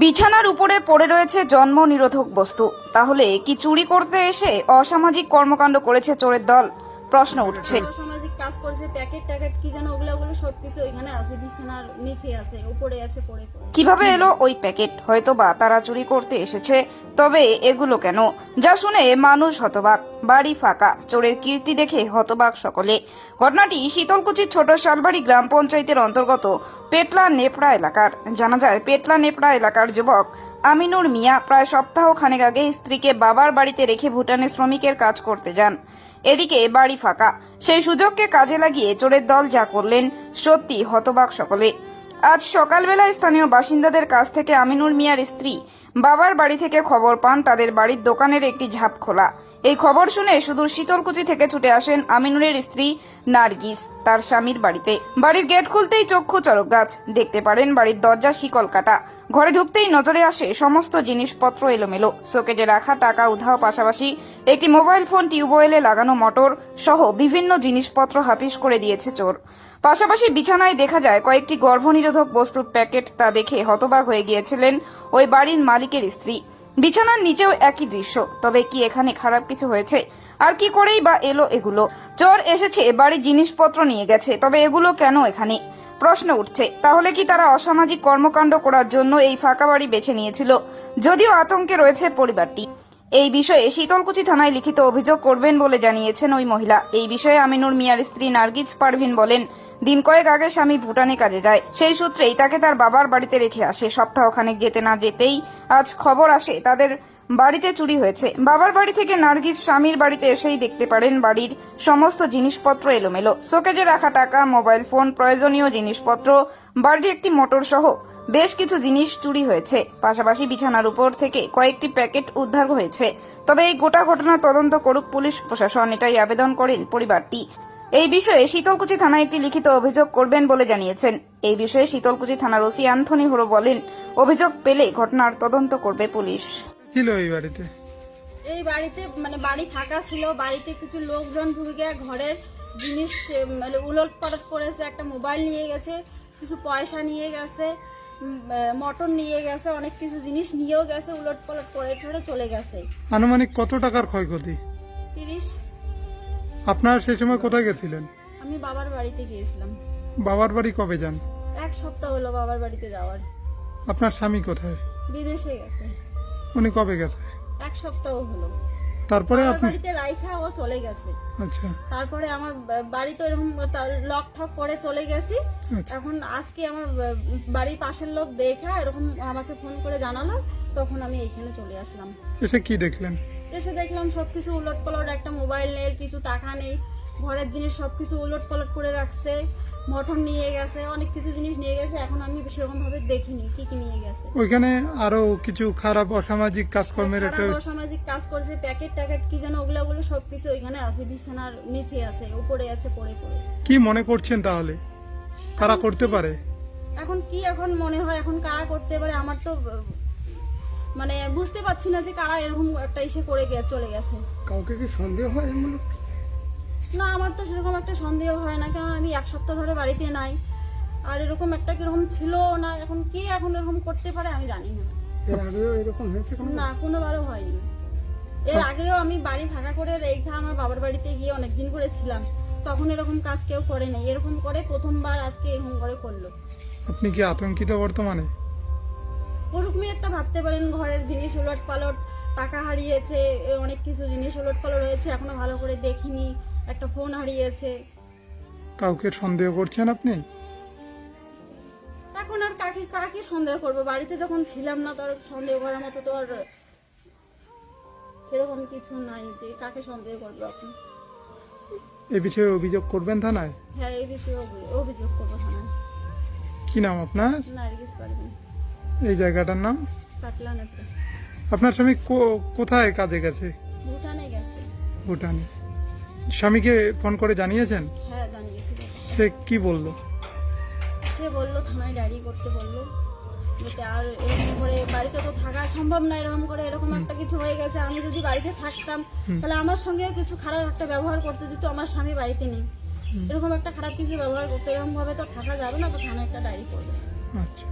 বিছানার উপরে পড়ে রয়েছে জন্ম নিরোধক বস্তু। তাহলে কি চুরি করতে এসে অসামাজিক কর্মকাণ্ড করেছে চোরের দল? প্রশ্ন উঠছে। কাজ করছে, প্যাকেট ট্যাকেট কি যেন ওগুলো ওগুলো সবকিছু ওইখানে আছে, বিছানার নিচে আছে, উপরে আছে, পড়ে পড়ে। কীভাবে এলো ওই প্যাকেট? হয়তো বা তারা চুরি করতে এসেছে, তবে এগুলো কেন? যা শুনে মানুষ হতবাক। বাড়ি ফাঁকা, চোরের কীর্তি দেখে হতবাক সকলে। ঘটনাটি শীতলকুচির ছোট শালবাড়ি গ্রাম পঞ্চায়েতের অন্তর্গত পেটলা নেপড়া এলাকার। জানা যায়, পেটলা নেপড়া এলাকার যুবক আমিনুর মিয়া প্রায় সপ্তাহ খানেক আগে স্ত্রীকে বাবার বাড়িতে রেখে ভুটানে শ্রমিকের কাজ করতে যান। এদিকে বাড়ি ফাঁকা সেই সুযোগকে কাজে লাগিয়ে চোরের দল যা করলেন সত্যি হতবাক সকলে। আজ সকালবেলা স্থানীয় বাসিন্দাদের কাছ থেকে আমিনুর মিয়ার স্ত্রী বাবার বাড়ি থেকে খবর পান তাদের বাড়ির দোকানের একটি ঝাপ খোলা। এই খবর শুনে সুদূর শীতলকুচি থেকে ছুটে আসেন আমিনুরের স্ত্রী নার্গিস, তার স্বামীর বাড়িতে। বাড়ির গেট খুলতেই চক্ষু চরক গাছ দেখতে পারেন বাড়ির দরজা শিকল কাটা। ঘরে ঢুকতেই নজরে আসে সমস্ত জিনিসপত্র এলোমেলো। শোকেজে রাখা টাকা উধাও পাশাপাশি একটি মোবাইল ফোন, টিউবওয়েলে লাগানো মোটর সহ বিভিন্ন জিনিসপত্র হাফিস করে দিয়েছে চোর। পাশাপাশি বিছানায় দেখা যায় কয়েকটি গর্ভনিরোধক বস্তুর প্যাকেট তা দেখে হতবাক হয়ে গিয়েছিলেন ওই বাড়ির মালিকের স্ত্রী। বিছানার নিচেও একই দৃশ্য। তবে কি এখানে খারাপ কিছু হয়েছে? আর কি করেই বা এলো এগুলো? চোর এসেছে বাড়ির জিনিসপত্র নিয়ে গেছে, তবে এগুলো কেন এখানে? প্রশ্ন উঠছে, তাহলে কি তারা অসামাজিক কর্মকাণ্ড করার জন্য এই ফাঁকা বাড়ি বেছে নিয়েছিল? যদিও আতঙ্কে রয়েছে পরিবারটি। এই বিষয়ে শীতলকুচি থানায় লিখিত অভিযোগ করবেন বলে জানিয়েছেন ওই মহিলা। এই বিষয়ে আমিনুর মিয়ার স্ত্রী নার্গিজ পারভিন বলেন, দিন কয়েক আগে স্বামী ভুটানে কাজে যায়। সেই সূত্রেই তাকে তার বাবার বাড়িতে রেখে আসে। সপ্তাহখানেক যেতে না যেতেই আজ খবর আসে তাদের বাড়িতে চুরি হয়েছে। বাবার বাড়ি থেকে নার্গিস স্বামীর বাড়িতে এসেই দেখতে পারেন বাড়ির সমস্ত জিনিসপত্র এলোমেলো। শোকেজে রাখা টাকা, মোবাইল ফোন, প্রয়োজনীয় জিনিসপত্র, বাড়ির একটি মোটর সহ বেশ কিছু জিনিস চুরি হয়েছে। পাশাপাশি বিছানার উপর থেকে কয়েকটি প্যাকেট উদ্ধার হয়েছে। তবে এই গোটা ঘটনা তদন্ত করুক পুলিশ প্রশাসন, এটাই আবেদন করেন পরিবারটি। এই বিষয়ে শীতলকুচি থানায় একটি লিখিত অভিযোগ করবেন বলে জানিয়েছেন। এই বিষয়ে শীতলকুচি থানার ওসি অ্যান্থনি হোরো বলেন, অভিযোগ পেলে ঘটনার তদন্ত করবে পুলিশ। ছিল এই বাড়িতে? এই বাড়িতে মানে বাড়ি ফাঁকা ছিল বাড়িতে কিছু লোকজন ঢুকে ঘরের জিনিস মানে উলট পালট করেছে একটা মোবাইল নিয়ে গেছে কিছু পয়সা নিয়ে গেছে মটন নিয়ে গেছে অনেক কিছু জিনিস নিয়েও গেছে উলট পালট করে ঠরে চলে গেছে। আনুমানিক কত টাকার ক্ষয়ক্ষতি? তিরিশ। আপনারা সেই সময় কোথায় গেছিলেন? আমি বাবার বাড়িতে গিয়েছিলাম। বাবার বাড়ি কবে যান? এক সপ্তাহ হলো বাবার বাড়িতে যাওয়ার। আপনার স্বামী কোথায়? বিদেশে গেছে। উনি কবে গেছে? এক সপ্তাহ হলো। তারপরে আপনি বাড়িতে রাইখা ও চলে গেছে। আচ্ছা। তারপরে আমার বাড়ি তো এরকম লক ঠক করে চলে গেছি। আচ্ছা। এখন আজকে আমার বাড়ির পাশের লোক দেখা এরকম আমাকে ফোন করে জানালো তখন আমি এইখানে চলে আসলাম। এসে কি দেখলেন? এসে দেখলাম সবকিছু উলট পালট একটা মোবাইল নেই কিছু টাকা নেই ঘরের জিনিস সবকিছু উলট পালট করে রাখছে। মটন নিয়ে গেছে অনেক কিছু জিনিস নিয়ে গেছে এখন আমি সেরকম ভাবে দেখিনি কি কি নিয়ে গেছে। ওইখানে আরও কিছু খারাপ অসামাজিক কাজকর্মের একটা অসামাজিক কাজ করছে প্যাকেট ট্যাকেট কি যেন ওগুলো ওগুলো সবকিছু ওইখানে আছে বিছানার নিচে আছে উপরে আছে পড়ে পড়ে। কি মনে করছেন তাহলে? কারা করতে পারে? এখন কি এখন মনে হয় এখন কারা করতে পারে আমার তো মানে বুঝতে পারছি না যে কারা এরকম একটা ইসে করে গে- চলে গেছে। কাউকে কি সন্দেহ হয় এমন না আমার তো সেরকম একটা সন্দেহ হয় না কারণ আমি এক সপ্তাহ ধরে বাড়িতে নাই। আর এরকম একটা কীরকম ছিল না এখন কি এখন এরকম করতে পারে আমি জানি না। এর আগেও এরকম হয়েছে না কোনোবারও হয়নি। এর আগেও আমি বাড়ি ফাঁকা করে রেখা আমার বাবার বাড়িতে গিয়ে অনেকদিন করে ছিলাম তখন এরকম কাজ কেউ করে নাই। এরকম করে প্রথমবার আজকে এরকম করে করল। আপনি কি আতঙ্কিত বর্তমানে? ওরকমই একটা ভাবতে পারেন ঘরের জিনিস উলট পালট টাকা হারিয়েছে অনেক কিছু জিনিস উলট পালট হয়েছে এখনও ভালো করে দেখিনি। একটা ফোন হারিয়েছে। কাউকে সন্দেহ করছেন আপনি? এখন আর কাকে কাকে সন্দেহ করব? বাড়িতে যখন ছিলাম না তোর সন্দেহ করার মতো তো আর সেরকম কিছু নাই যে কাকে সন্দেহ করব আপনি এ বিষয়ে অভিযোগ করবেন থানায়? হ্যাঁ এই বিষয়ে অভিযোগ করব থানায়। কি নাম আপনার? নার্গিস পারবেন এই জায়গাটার নাম? একটা আপনার স্বামী কোথায় কাজে গেছে? ভুটানে গেছে। ভুটানে। স্বামীকে ফোন করে জানিয়েছেন? হ্যাঁ জানিয়েছি সে কি বলল? সে বলল থানায় ডায়েরি করতে বলল। যাতে আর এরকম করে বাড়িতে তো থাকা সম্ভব না এরকম করে এরকম একটা কিছু হয়ে গেছে। আমি যদি বাড়িতে থাকতাম তাহলে আমার সঙ্গেও কিছু খারাপ একটা ব্যবহার করতে যেহেতু আমার স্বামী বাড়িতে নেই। এরকম একটা খারাপ কিছু ব্যবহার করতে এরকম ভাবে তো থাকা যাবে না তো থানায় একটা ডায়েরি করবে। আচ্ছা।